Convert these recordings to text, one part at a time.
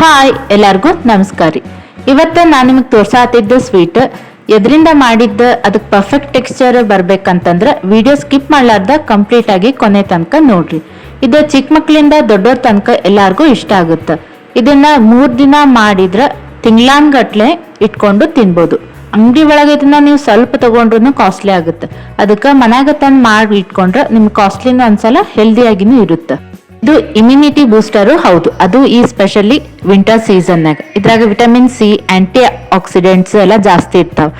Hi, ಎಲ್ಲರಿಗೂ ನಮಸ್ಕಾರ ರೀ. ಇವತ್ತು ನಾನು ನಿಮಗೆ ತೋರ್ಸಾತಿದ್ದ ಸ್ವೀಟ್ ಎದರಿಂದ ಮಾಡಿದ್ದ ಅದಕ್ಕೆ ಪರ್ಫೆಕ್ಟ್ ಟೆಕ್ಸ್ಚರ್ ಬರ್ಬೇಕಂತಂದ್ರೆ ವಿಡಿಯೋ ಸ್ಕಿಪ್ ಮಾಡ್ಲಾರ್ದ ಕಂಪ್ಲೀಟ್ ಆಗಿ ಕೊನೆ ತನಕ ನೋಡ್ರಿ. ಇದು ಚಿಕ್ಕ ಮಕ್ಕಳಿಂದ ದೊಡ್ಡವ್ರ ತನಕ ಎಲ್ಲಾರ್ಗೂ ಇಷ್ಟ ಆಗುತ್ತೆ. ಇದನ್ನ ಮೂರ್ ದಿನ ಮಾಡಿದ್ರೆ ತಿಂಗ್ಳಾನ್ಗಟ್ಲೆ ಇಟ್ಕೊಂಡು ತಿನ್ಬೋದು. ಅಂಗಡಿ ಒಳಗೆ ಇದನ್ನ ನೀವು ಸ್ವಲ್ಪ ತಗೊಂಡ್ರು ಕಾಸ್ಟ್ಲಿ ಆಗುತ್ತೆ. ಅದಕ್ಕೆ ಮನ್ಯಾಗ ತಂದು ಮಾಡಿ ಇಟ್ಕೊಂಡ್ರೆ ನಿಮ್ಗೆ ಕಾಸ್ಟ್ಲಿನೂ ಅನ್ಸಲ್ಲ ಹೆಲ್ದಿಯಾಗಿನೂ ಇರುತ್ತೆ. ಇದು ಇಮ್ಯುನಿಟಿ ಬೂಸ್ಟರು ಹೌದು. ಅದು ಈ ಸ್ಪೆಷಲಿ ವಿಂಟರ್ ಸೀಸನ್ನಾಗ ಇದ್ರಾಗ ವಿಟಮಿನ್ ಸಿ ಆಂಟಿ ಆಕ್ಸಿಡೆಂಟ್ಸ್ ಎಲ್ಲ ಜಾಸ್ತಿ ಇರ್ತಾವ.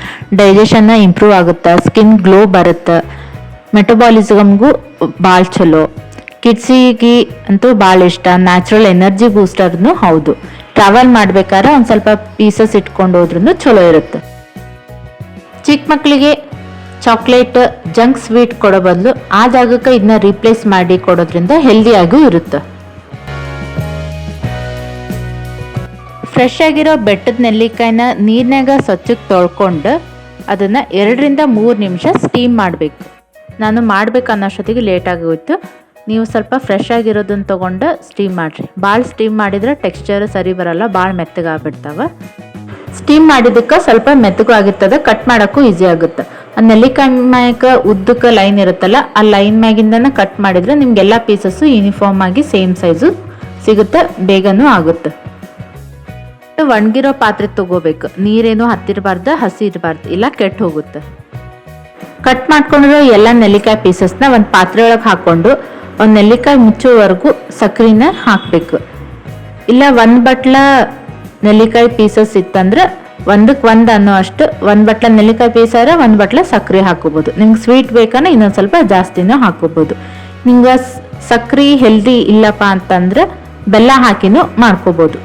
ಡೈಜೆಷನ್ ಇಂಪ್ರೂವ್ ಆಗುತ್ತೆ ಸ್ಕಿನ್ ಗ್ಲೋ ಬರುತ್ತೆ. ಮೆಟಬಾಲಿಸಮ್ಗೂ ಭಾಳ ಚಲೋ. ಕಿಡ್ಸಿಗೆ ಅಂತೂ ಭಾಳ ಇಷ್ಟ. ನ್ಯಾಚುರಲ್ ಎನರ್ಜಿ ಬೂಸ್ಟರ್ನು ಹೌದು. ಟ್ರಾವೆಲ್ ಮಾಡ್ಬೇಕಾದ್ರೆ ಒಂದು ಸ್ವಲ್ಪ ಪೀಸಸ್ ಇಟ್ಕೊಂಡು ಹೋದ್ರೂ ಚಲೋ ಇರುತ್ತೆ. ಚಿಕ್ಕ ಮಕ್ಕಳಿಗೆ ಚಾಕ್ಲೇಟ್ ಜಂಕ್ ಸ್ವೀಟ್ ಕೊಡೋ ಬದಲು ಆ ಜಾಗಕ್ಕೆ ಇದನ್ನ ರೀಪ್ಲೇಸ್ ಮಾಡಿ ಕೊಡೋದ್ರಿಂದ ಹೆಲ್ದಿಯಾಗೂ ಇರುತ್ತೆ. ಫ್ರೆಶ್ ಆಗಿರೋ ಬೆಟ್ಟದ ನೆಲ್ಲಿಕಾಯಿನ ನೀರಿನಾಗ ಸ್ವಚ್ಛಕ್ಕೆ ತೊಳ್ಕೊಂಡು ಅದನ್ನು ಎರಡರಿಂದ ಮೂರು ನಿಮಿಷ ಸ್ಟೀಮ್ ಮಾಡಬೇಕು. ನಾನು ಮಾಡ್ಬೇಕು ಅನ್ನೋಷ್ಟೊತ್ತಿಗೆ ಲೇಟ್ ಆಗೋಯ್ತು. ನೀವು ಸ್ವಲ್ಪ ಫ್ರೆಶ್ ಆಗಿರೋದನ್ನ ತೊಗೊಂಡು ಸ್ಟೀಮ್ ಮಾಡಿರಿ. ಭಾಳ ಸ್ಟೀಮ್ ಮಾಡಿದ್ರೆ ಟೆಕ್ಸ್ಚರ್ ಸರಿ ಬರಲ್ಲ ಭಾಳ ಮೆತ್ತಗಾಗ್ಬಿಡ್ತಾವ. ಸ್ಟೀಮ್ ಮಾಡಿದ್ದಕ್ಕೆ ಸ್ವಲ್ಪ ಮೆತ್ತಗೂ ಆಗಿರ್ತದೆ ಕಟ್ ಮಾಡೋಕ್ಕೂ ಈಸಿ ಆಗುತ್ತೆ. ನೆಲ್ಲಿಕಾಯಿ ಮ್ಯಾಗ ಉದ್ದಕ್ಕೆ ಲೈನ್ ಇರುತ್ತಲ್ಲ, ಆ ಲೈನ್ ಮ್ಯಾಗಿಂದನ ಕಟ್ ಮಾಡಿದರೆ ನಿಮ್ಗೆಲ್ಲ ಪೀಸಸ್ಸು ಯೂನಿಫಾರ್ಮ್ ಆಗಿ ಸೇಮ್ ಸೈಜು ಸಿಗುತ್ತೆ, ಬೇಗನೂ ಆಗುತ್ತೆ. ಒಣಗಿರೋ ಪಾತ್ರೆ ತಗೋಬೇಕು. ನೀರೇನು ಹತ್ತಿರಬಾರ್ದು, ಹಸಿ ಇರಬಾರ್ದು, ಇಲ್ಲ ಕೆಟ್ಟು ಹೋಗುತ್ತೆ. ಕಟ್ ಮಾಡ್ಕೊಂಡಿರೋ ಎಲ್ಲ ನೆಲ್ಲಿಕಾಯಿ ಪೀಸಸ್ನ ಒಂದು ಪಾತ್ರೆ ಒಳಗೆ ಹಾಕ್ಕೊಂಡು ಒಂದು ನೆಲ್ಲಿಕಾಯಿ ಮುಚ್ಚೋವರೆಗೂ ಸಕ್ಕರೆನ ಹಾಕಬೇಕು. ಇಲ್ಲ ಒಂದು ಬಟ್ಲ ನೆಲ್ಲಿಕಾಯಿ ಪೀಸಸ್ ಇತ್ತಂದ್ರೆ ಒಂದಕ್ಕೆ ಒಂದು ಅನ್ನೋ ಅಷ್ಟು ಒಂದು ಬಟ್ಲ ನೆಲ್ಲಿಕಾಯಿ ಪೀಸಾರ, ಒಂದು ಬಟ್ಲ ಸಕ್ಕರೆ ಹಾಕೋಬೋದು ನಿಮ್ಗೆ ಸ್ವೀಟ್ ಬೇಕಂದ್ರೆ ಇನ್ನೊಂದು ಸ್ವಲ್ಪ ಜಾಸ್ತಿನೂ ಹಾಕೋಬೋದು ನಿಮ್ಗೆ ಸಕ್ಕರೆ ಹೆಲ್ದಿ ಇಲ್ಲಪ್ಪ ಅಂತಂದ್ರೆ ಬೆಲ್ಲ ಹಾಕಿನೂ ಮಾಡ್ಕೋಬೋದು.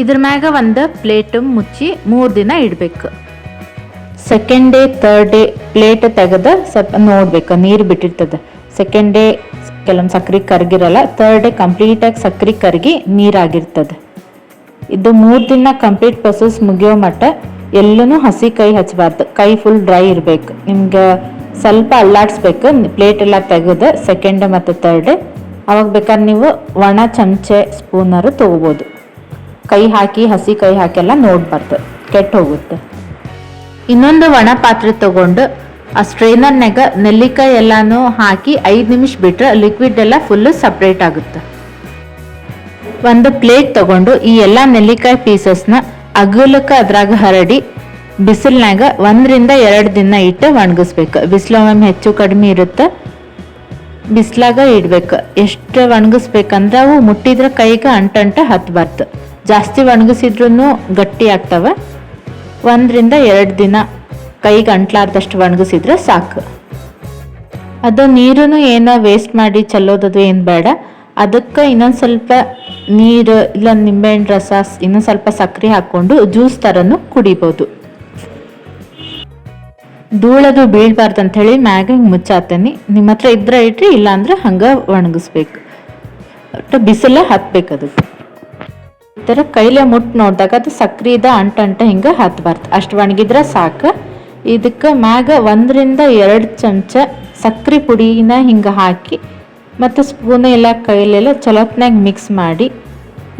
ಇದ್ರ ಮ್ಯಾಗ ಒಂದು ಪ್ಲೇಟ್ ಮುಚ್ಚಿ ಮೂರು ದಿನ ಇಡಬೇಕು. Second day third day plate ತೆಗೆದು ಸ್ವಲ್ಪ ನೋಡ್ಬೇಕು, ನೀರು ಬಿಟ್ಟಿರ್ತದೆ. ಸೆಕೆಂಡ್ ಡೇ ಕೆಲವೊಂದು ಸಕ್ರೆ ಕರಗಿರಲ್ಲ ಥರ್ಡ್ ಡೇ ಕಂಪ್ಲೀಟಾಗಿ ಸಕ್ರೆ ಕರ್ಗಿ ನೀರಾಗಿರ್ತದೆ. ಇದು ಮೂರು ದಿನ ಕಂಪ್ಲೀಟ್ ಪ್ರೊಸೆಸ್ ಮುಗಿಯೋ ಮಟ್ಟ ಎಲ್ಲೂ ಹಸಿ ಕೈ ಹಚ್ಚಬಾರ್ದು ಕೈ ಫುಲ್ ಡ್ರೈ ಇರಬೇಕು. ನಿಮ್ಗೆ ಸ್ವಲ್ಪ ಅಲ್ಲಾಡಿಸ್ಬೇಕು. ಪ್ಲೇಟ್ ಎಲ್ಲ ತೆಗೆದು ಸೆಕೆಂಡ್ ಮತ್ತು ತರ್ಡ್ ಅವಾಗ ಬೇಕಾದ್ರೆ ನೀವು ಒಣ ಚಮಚೆ ಸ್ಪೂನರು ತೊಗೋಬೋದು. ಕೈ ಹಾಕಿ, ಹಸಿ ಕೈ ಹಾಕೆಲ್ಲ ನೋಡ್ಬಾರ್ದು. ಕೆಟ್ಟ ಹೋಗುತ್ತೆ. ಇನ್ನೊಂದು ಒಣ ಪಾತ್ರೆ ತಗೊಂಡು ಆ ಸ್ಟ್ರೈನರ್ನಾಗ ನೆಲ್ಲಿಕಾಯಿ ಎಲ್ಲಾನು ಹಾಕಿ ಐದು ನಿಮಿಷ ಬಿಟ್ರೆ ಲಿಕ್ವಿಡ್ ಎಲ್ಲ ಫುಲ್ಲು ಸಪ್ರೇಟ್ ಆಗುತ್ತೆ. ಒಂದು ಪ್ಲೇಟ್ ತಗೊಂಡು ಈ ಎಲ್ಲ ನೆಲ್ಲಿಕಾಯಿ ಪೀಸಸ್ನ ಅಗಲಕ್ಕೆ ಅದ್ರಾಗ ಹರಡಿ ಬಿಸಿಲ್ನಾಗ ಒಂದರಿಂದ ಎರಡು ದಿನ ಇಟ್ಟು ಒಣಗಿಸ್ಬೇಕು. ಬಿಸಿಲು ಹೆಚ್ಚು ಕಡಿಮೆ ಇರುತ್ತೆ. ಬಿಸಿಲಾಗ ಇಡ್ಬೇಕು. ಎಷ್ಟು ಒಣಗಿಸ್ಬೇಕಂದ್ರೆ ಅವು ಮುಟ್ಟಿದ್ರೆ ಕೈಗೆ ಅಂಟಂಟ ಹತ್ಬಾರ್ದು. ಜಾಸ್ತಿ ಒಣಗಿಸಿದ್ರೂ ಗಟ್ಟಿ ಆಗ್ತವೆ. ಒಂದರಿಂದ ಎರಡು ದಿನ ಕೈಗೆ ಅಂಟ್ಲಾರ್ದಷ್ಟು ಒಣಗಿಸಿದ್ರೆ ಸಾಕು. ಅದು ನೀರು ಏನೋ ವೇಸ್ಟ್ ಮಾಡಿ ಚಲೋದದು ಏನು ಬೇಡ. ಅದಕ್ಕೆ ಇನ್ನೊಂದು ಸ್ವಲ್ಪ ನೀರು ಇಲ್ಲ ನಿಂಬೆಹಣ್ಣು ರಸ, ಇನ್ನೊಂದು ಸ್ವಲ್ಪ ಸಕ್ಕರೆ ಹಾಕ್ಕೊಂಡು ಜ್ಯೂಸ್ ಥರನೂ ಕುಡಿಬೋದು. ಧೂಳದು ಬೀಳ್ಬಾರ್ದು ಅಂತ ಹೇಳಿ ಮ್ಯಾಗ ಹಿಂಗೆ ಮುಚ್ಚಾತನಿ. ನಿಮ್ಮ ಹತ್ರ ಇದ್ರೆ ಇಟ್ರಿ ಇಲ್ಲಾಂದ್ರೆ ಹಂಗೆ ಒಣಗಿಸ್ಬೇಕು. ಒಟ್ಟು ಬಿಸಿಲ ಹತ್ಬೇಕು ಅದಕ್ಕೆ ಈ ಥರ ಕೈಲೇ ಮುಟ್ಟು ನೋಡಿದಾಗ ಅದು ಸಕ್ಕರೆ ಇದೆ, ಅಂಟ ಅಂಟ ಹಿಂಗೆ ಹತ್ತಬಾರ್ದು ಅಷ್ಟು ಒಣಗಿದ್ರೆ ಸಾಕು. ಇದಕ್ಕೆ ಮ್ಯಾಗ ಒಂದರಿಂದ ಎರಡು ಚಮಚ ಸಕ್ರೆ ಪುಡಿನ ಹಿಂಗೆ ಹಾಕಿ ಮತ್ತು ಸ್ಪೂನ್ ಎಲ್ಲ ಕೈಲೆಲ್ಲ ಚಲೋತ್ನಾಗ ಮಿಕ್ಸ್ ಮಾಡಿ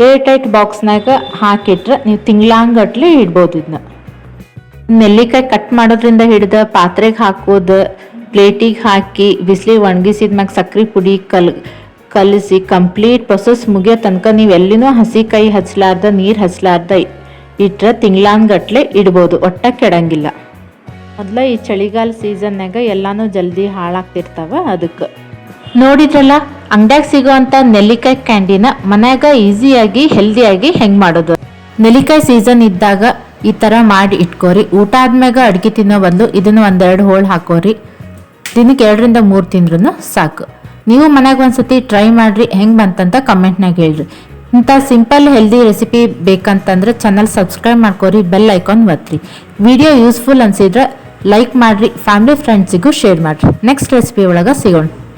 ಏರ್ ಟೈಟ್ ಬಾಕ್ಸ್ನಾಗ ಹಾಕಿಟ್ರೆ ನೀವು ತಿಂಗ್ಳಾಂಗಟ್ಲೆ ಇಡ್ಬೋದು ಇದನ್ನ ನೆಲ್ಲಿಕಾಯಿ ಕಟ್ ಮಾಡೋದ್ರಿಂದ ಹಿಡಿದ ಪಾತ್ರೆಗೆ ಹಾಕೋದು, ಪ್ಲೇಟಿಗೆ ಹಾಕಿ ಬಿಸ್ಲಿ ಒಣಗಿಸಿದ ಮ್ಯಾಗ ಸಕ್ರೆ ಪುಡಿ ಕಲ್, ಕಲಿಸಿ ಕಂಪ್ಲೀಟ್ ಪ್ರೊಸೆಸ್ ಮುಗಿಯೋ ತನಕ ನೀವು ಎಲ್ಲಿನೂ ಕೈ ಹಚ್ಲಾರ್ದ, ನೀರು ಹಚ್ಚಲಾರ್ದ ಇಟ್ಟರೆ ತಿಂಗ್ಳಾನ್ಗಟ್ಲೆ ಇಡ್ಬೋದು, ಒಟ್ಟ ಕೆಡಂಗಿಲ್ಲ. ಮೊದಲ ಈ ಚಳಿಗಾಲ ಸೀಸನ್ನಾಗ ಎಲ್ಲನೂ ಜಲ್ದಿ ಹಾಳಾಗ್ತಿರ್ತಾವ ಅದಕ್ಕೆ. ನೋಡಿದ್ರಲ್ಲ, ಅಂಗಡ್ಯಾಗ ಸಿಗೋವಂಥ ನೆಲ್ಲಿಕಾಯಿ ಕ್ಯಾಂಡಿನ ಮನ್ಯಾಗ ಈಸಿಯಾಗಿ, ಹೆಲ್ದಿಯಾಗಿ ಹೆಂಗೆ ಮಾಡೋದು? ನೆಲ್ಲಿಕಾಯಿ ಸೀಸನ್ ಇದ್ದಾಗ ಈ ಥರ ಮಾಡಿ ಇಟ್ಕೋರಿ. ಊಟ ಆದ್ಮ್ಯಾಗ ಅಡ್ಗೆ ತಿನ್ನೋ ಬದಲು ಇದನ್ನು ಒಂದೆರಡು ಹೋಳು ಹಾಕೋರಿ. ದಿನಕ್ಕೆ ಎರಡರಿಂದ ಮೂರು ತಿಂದ್ರೂ ಸಾಕು. ನೀವು ಮನ್ಯಾಗ ಒಂದ್ಸತಿ ಟ್ರೈ ಮಾಡ್ರಿ, ಹೆಂಗೆ ಬಂತಂತ ಕಮೆಂಟ್ನಾಗ ಹೇಳ್ರಿ. ಇಂಥ ಸಿಂಪಲ್, ಹೆಲ್ದಿ ರೆಸಿಪಿ ಬೇಕಂತಂದ್ರೆ ಚಾನಲ್ ಸಬ್ಸ್ಕ್ರೈಬ್ ಮಾಡ್ಕೋರಿ, ಬೆಲ್ ಐಕಾನ್ ಒತ್ತಿರಿ ವಿಡಿಯೋ ಯೂಸ್ಫುಲ್ ಅನ್ಸಿದ್ರೆ ಲೈಕ್ ಮಾಡ್ರಿ, ಫ್ಯಾಮಿಲಿ, ಫ್ರೆಂಡ್ಸಿಗೂ ಶೇರ್ ಮಾಡ್ರಿ. ನೆಕ್ಸ್ಟ್ ರೆಸಿಪಿ ಒಳಗೆ ಸಿಗೋಣ.